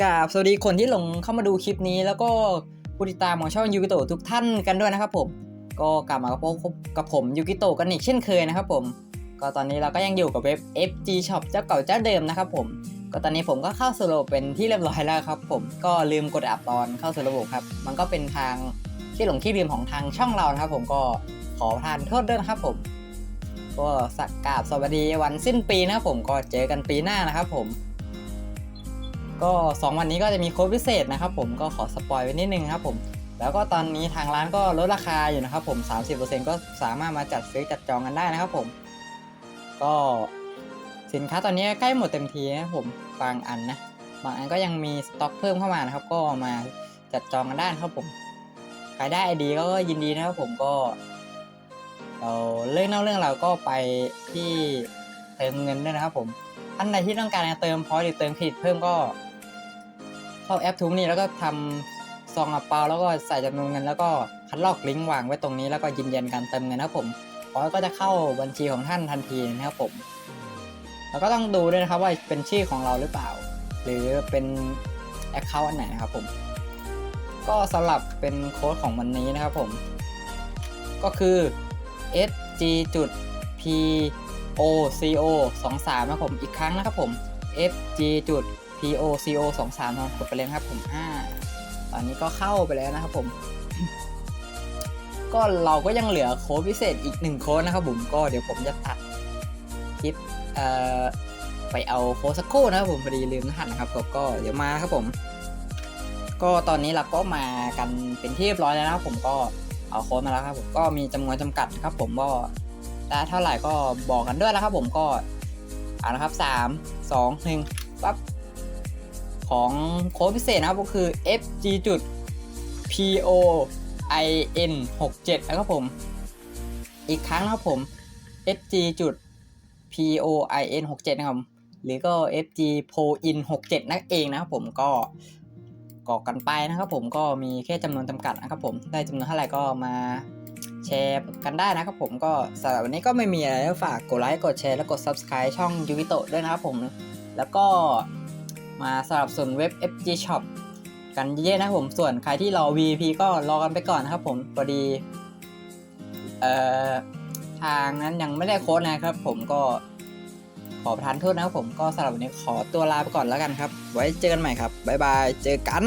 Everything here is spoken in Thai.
กราบสวัสดีคนที่หลงเข้ามาดูคลิปนี้ แล้วก็ผู้ติดตามของช่องยูกิโตะทุกท่านกันด้วยนะครับผมก็กลับมากับพวกกับผมยูกิโตะกันอีกเช่นเคยนะครับผม ก็ตอนนี้เราก็ยังอยู่กับเว็บ FG Shop เจ้าเก่าเจ้าเดิมนะครับผม ก็ตอนนี้ผมก็เข้าสู่ระบบเป็นที่เรียบร้อยแล้วครับ ผมก็ลืมกดอัพตอนเข้าสู่ระบบครับ มันก็เป็นทางที่หลงที่ลืมของทางช่องเรานะครับ ผมก็ขอทานโทษด้วยนะครับผม ก็สักกราบสวัสดีวันสิ้นปีนะครับผมก็เจอกันปีหน้านะครับผม ก็ 2 วันนี้ก็จะมีโค้ดพิเศษนะครับผมก็ขอสปอยไว้นิดนึงครับผม แล้วก็ตอนนี้ทางร้านก็ลดราคาอยู่นะครับผม 30%ก็สามารถมาจัดซื้อจัดจองกันได้นะครับผม ก็สินค้าตอนนี้ใกล้หมดเต็มทีนะผมบางอันนะ บางอันก็ยังมีสต็อกเพิ่มเข้ามานะครับ ก็มาจัดจองกันได้นะครับผมใครได้ไอดีก็ยินดีนะครับผมก็เราเรื่องเล่าเรื่องเราก็ไปที่เติมเงินด้วยนะครับผมท่านใดที่ต้องการจะเติมพอยต์หรือเติมเครดิตเพิ่มก็ เข้าแอปทูนี่แล้วก็ทำซองอัปเปาแล้วก็ใส่จำนวนเงินแล้วก็คัดลอกลิงก์วางไว้ตรงนี้แล้วก็ยืนยันการเติมเงินนะครับผมพอยก็จะเข้าบัญชีของท่านทันทีนะครับผม แล้วก็ต้องดูด้วยนะครับว่าเป็นชื่อของเราหรือเปล่า หรือเป็นแอคเคาท์อันไหนนะครับผม ก็สำหรับเป็นโค้ดของวันนี้นะครับผม ก็คือ sg จุด p o c o 2 3นะครับผม อีกครั้งนะครับผม fg จุด p o c o 2 3ลองกดไปเลยนะครับผมอ่าตอนนี้ก็เข้าไปแล้วนะครับผม ก็เราก็ยังเหลือโค้ดพิเศษอีกหนึ่งโค้ดนะครับผมก็เดี๋ยวผมจะตัดคลิปเอ่อไปเอาโค้ดสักครู่นะครับผมพอดีลืมรหัสนะครับผมก็เดี๋ยวมาครับผม ก็ตอนนี้เราก็มากันเป็นที่เรียบร้อยแล้วนะครับผมก็เอาโค้ดมาแล้วครับผมก็มีจำนวนจำกัดครับ ผมก็ได้เท่าไหร่ก็บอกกันด้วยนะครับผมก็เอานะครับสามสองหนึ่งปั๊บ ของโค้ดพิเศษนะครับก็คือ fg จุด po in 6 7นะครับผม อีกครั้งนะครับผม fg จุด po in 6 7นะครับหรือก็ fg po in 6 7นั่นเองนะครับผมก็กรอกกันไปนะครับผมก็มีแค่จำนวนจำกัดนะครับผมได้จำนวนเท่าไหร่ก็มาแชร์กันได้นะครับผมก็สำหรับวันนี้ก็ไม่มีอะไรแล้วฝากกดไลค์กดแชร์และกด Subscribe ช่องยูกิโตด้วยนะครับผม แล้วก็ มาสำหรับส่วนเว็บ FG Shop กันเยอะๆนะผมส่วนใครที่รอ VP ก็รอกันไปก่อนนะครับผมพอดีเอ่อทางนั้นยังไม่ได้โค้ดนะครับ ผมก็ขอประทานโทษนะครับผมก็สำหรับวันนี้ขอตัวลาไปก่อนแล้วกันครับ ไว้เจอกันใหม่ครับบ๊ายบายเจอกัน